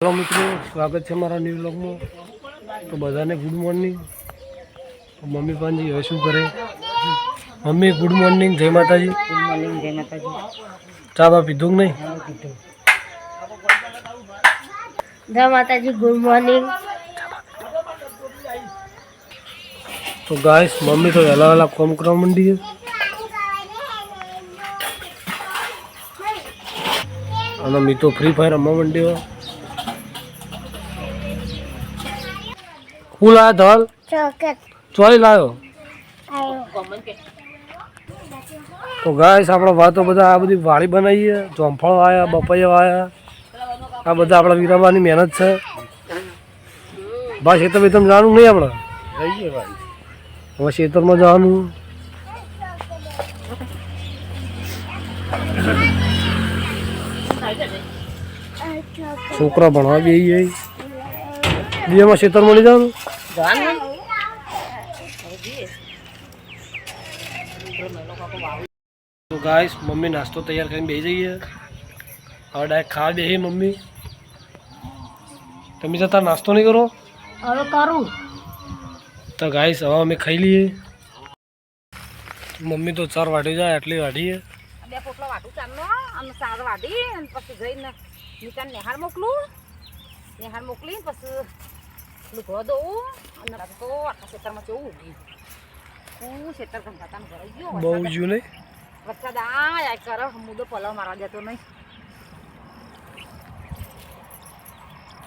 Hello મિત્રો સ્વાગત છે મારા ન્યૂ વ્લોગમાં તો બધાને ગુડ મોર્નિંગ મમ્મી પાનજી હવે શું કરે? મમ્મી ગુડ મોર્નિંગ જય માતાજી. ગુડ મોર્નિંગ જય માતાજી ચા બા પીધું કે નહીં? જય માતાજી ગુડ મોર્નિંગ તો ગાઈસ મમ્મી તો વહેલા વહેલા કોમ કરવા માંડી છે. અને મી તો ફ્રી ફાયર રમવા માંડ્યો. હું લાયો ધોલ ચોકટ ચોઈ લાયો. તો ગાય આપણે વાતો બધા આ બધી વાળી બનાવીએ. ચોંફળ વાયા બપૈયા વાયા આ બધા આપણા વીરાબાની મહેનત છે. બસ ખેતર બેતર જવાનું નહીં આપણે? જઈએ ભાઈ. હવે ખેતરમાં જવાનું. છોકરા ભણવા બી જઈએ બીજામાં ખેતરમાં નહીં જવાનું જવાનું તો ગાઈસ મમ્મી નાસ્તો તૈયાર કરીને બેસી જઈએ હવે ડાયરેક્ટ ખાવા બેસી મમ્મી તમે જતા નાસ્તો નહીં કરો હવે કરું તો ગાઈસ હવે અમે ખાઈ લઈએ મમ્મી તો ચાર વાટી જાય એટલી વાટીએ બે પોટલો વાટું ચારનો અને સાર વાટી અને પછી જઈને નીચાને નિહાળ મોકલું નિહાળ મોકલી પછી લુગડો દઉં અને તો આખા ખેતરમાં કેવું ઉગી હું ખેતર ગંધાતાનું ભરાઈ ગયો બહુ જ્યું નહીં વરસાદ આ કરે મુદો પલાવ મારવા દેતો નહીં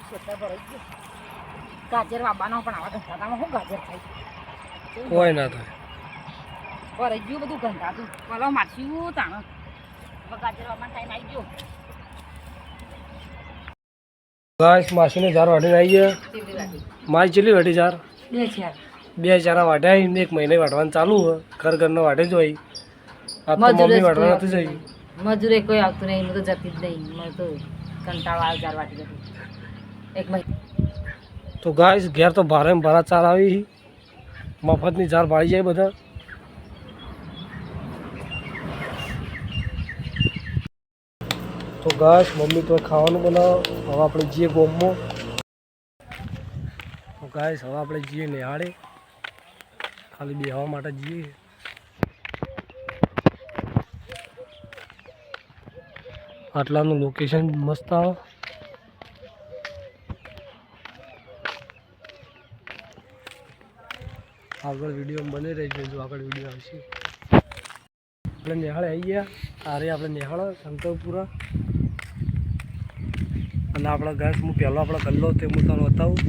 ખેતર ભરાઈ ગયું ગાજર વાબાનો પણ આવા ગંધાતામાં શું ગાજર થાય કોઈ ના થાય ભરાઈ ગયું બધું ગંધાતું પલાવ મારશું તાણ ગાજર વાબાનો ટાઈમ આવી ગયો ગાઈસ માસીને ચાર વાટીને આવી મારી ચેલી વાટી ચાર? બે ચારા. વાટ્યા ને એક મહિને વાટવાનું ચાલુ હોય. ઘર ઘરના વાટે જ આ તો મમ્મી જ વાટવા નથી જઈ. મજૂરે કોઈ આવતું નહીં હું તો જતી જ નહીં. મને તો કંટાળો આવે ચાર વાટી જતી એક મહિના તો ગાઈસ ઘેર તો ભારે ભારા ચાર આવી. મફતની ચાર ભાળી જાય બધા. તો ઘાસ મમ્મી તો ખાવાનું બનાવો. હવે આપણે જઈએ ગોમો તો ઘાસ હવે આપણે જઈએ નિહાળે. ખાલી બેહવા માટે જઈએ. આટલાનું લોકેશન મસ્ત આવે. આગળ વીડિયો બની રહી છે જો આગળ વીડિયો આવશે. આપણે નિહાળે આવી ગયા. તારે આપણે નિહાળો શંકરપુરા અને આપણા ઘાસ હું પહેલો આપણો ગલ્લો તે હું તમને બતાવું.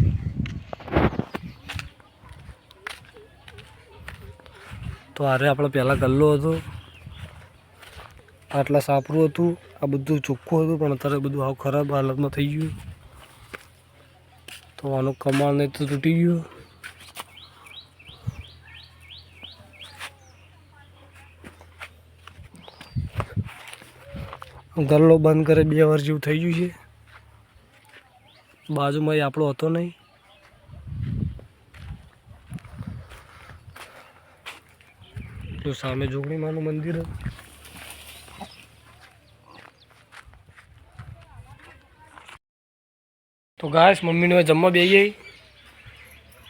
તો આરે આપણે પહેલાં ગલ્લો હતો. આટલા સાપરું હતું. આ બધું ચોખ્ખું હતું, પણ અત્યારે બધું આવું ખરાબ હાલતમાં થઈ ગયું. તો આનું કમાલ નહીં તો તૂટી ગયું. ગલ્લો બંધ કરે બે વાર જેવું થઈ ગયું છે. બાજુમાં એ આપણો હતો નહીં. તો સામે જોગણી માનું મંદિર તો ગાયસ મમ્મીને જમવા બે ગઈ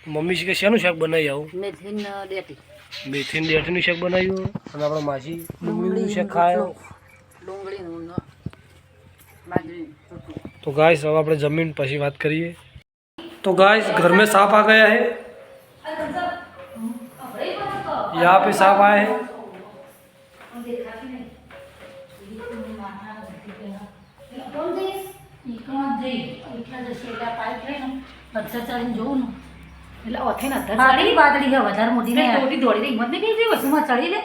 મમ્મી છે કે શેનું શાક બનાવી આવું? મેથીન ડેટી. મેથી શાક બનાવ્યું. અને આપણા માસી ડુંગળીનું શાક ખાયો. ડુંગળીનું. ને બાજરી तो गाइस अब આપણે જમીન પછી વાત કરીએ तो गाइस घर में सांप आ गया है यहाँ पे सांप आए हैं એટલે ઓથે ન ધર બાદડી છે વધારે મોટી ને દોડી દોડી હિંમત નહીં કરી વસુમાં ચડી લે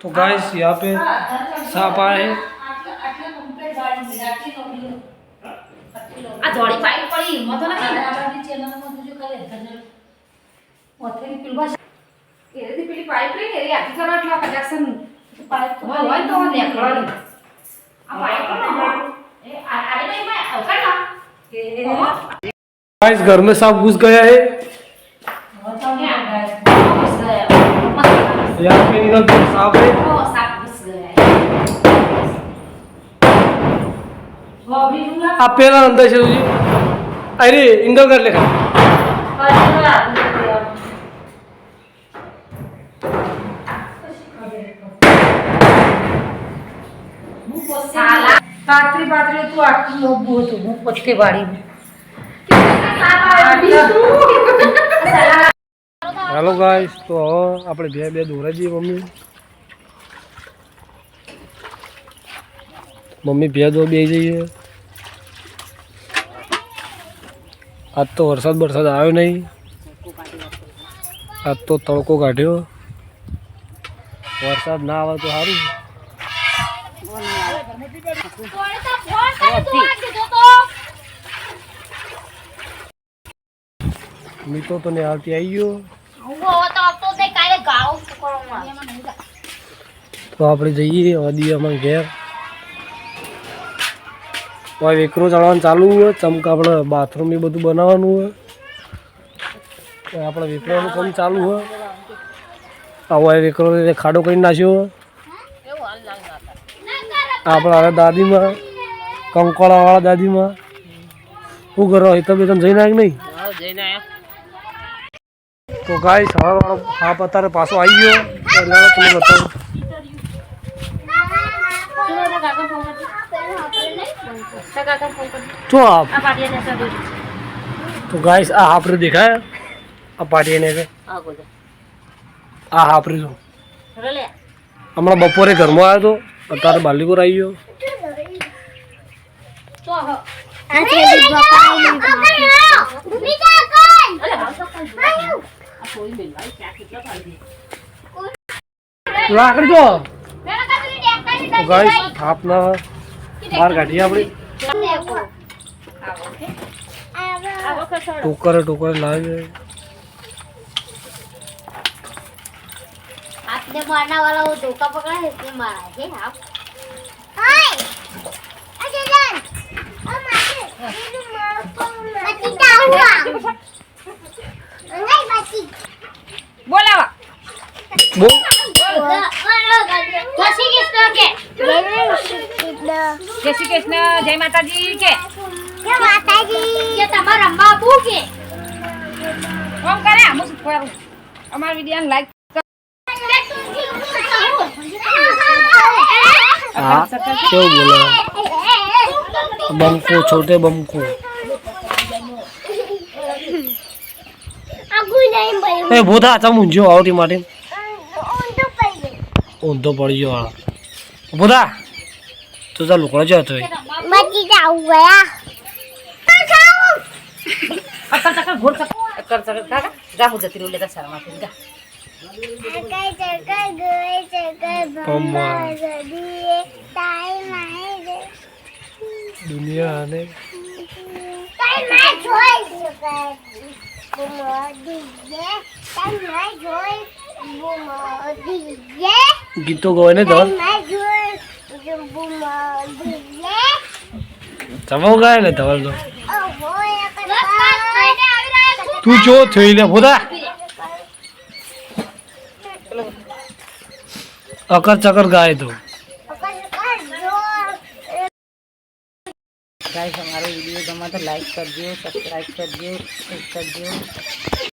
तो गाइस यहाँ पे सांप आए हैं આ દોડી પાઈ પડી હિંમત તો નથી એરેથી પેલી પાઇપ લઈને એરી આખી કરો એટલે આપણે jackson હોય તો નેકળવાનું. આ પાઇપ પણ ન એ આ- આ નહીં માં અવકાશ ના. गाइस घर में सांप घुस गया है यहाँ पे अंदर दो सांप है આ પહેલા અંદર છે જી અરે ઇંગલ કર હાલો ગાઈસ તો આપણે બે બે દોરા જઈએ મમ્મી મમ્મી ભે દો બે જઈએ આજ તો વરસાદ વરસાદ આવ્યો નહીં. આજ તો તડકો કાઢ્યો. વરસાદ ના આવે તો સારું. મીતો તો ને આવતી આવી ગયો? તો આપણે જઈએ અદિયામાં ઘેર. હવે વેકરો ચડવાનું ચાલુ હોય ચમક આપણે બાથરૂમ એ બધું બનાવવાનું હોય આપણે વેકરોનું કામ ચાલુ હોય. આવો આ વેકરો ખાડો કરી નાખ્યો આપણે હવે દાદીમાં કંકોળાવાળા દાદીમાં. શું કરો એ તો બે તમે જઈને આવ્યા નહીં? તો ગાય સવારવાળો હાપ અત્યારે પાછો આવી ગયો. એટલે હવે તમને બતાવું તો આપ તો ગાઈસ આ હાપરે દેખાય આ પાટીને છે આ હાપરે જો હમણાં બપોરે ઘરમાં આવ્યો તો અત્યારે બાલીપુર આવી ગયો લાકડી જો તો ગાઈસ હાપના બહાર કાઢીએ આપણે ટોકરે ટોકરે લાવી आपने मारना वाला वो धोखा पकड़ा है इसने मारा है आप अजय जान ओ मारे बच्ची क्या हुआ नहीं बच्ची બોલાવા બોલ જય શ્રી કૃષ્ણ કે. જય શ્રી કૃષ્ણ જય શ્રી કૃષ્ણ જય માતાજી? કે જય માતાજી કે? તમારા છોટે બમકો એ ભૂતા ચમ આવતી માટે? ઊંધો પડી ગયો વાળા ભૂતા તું ચાલ લુકડો જો હતો બચી જાઉં ગયા અકર ચકર ઘોર ચકર અકર ચકર કાકા જા હું જતી રહું લેતા શરમા ફરી જા પમ્મા. દુનિયા અને ગીતો ગવાય ને ધવલ ચમાવ ગાય ને ધવલ તો? તું જો થઈ લે ભૂતા અકર ચકર ગાય તો. ગાઈસ અમારો વીડિયો ગમે તો લાઈક કરજો સબસ્ક્રાઇબ કરજો કરજો.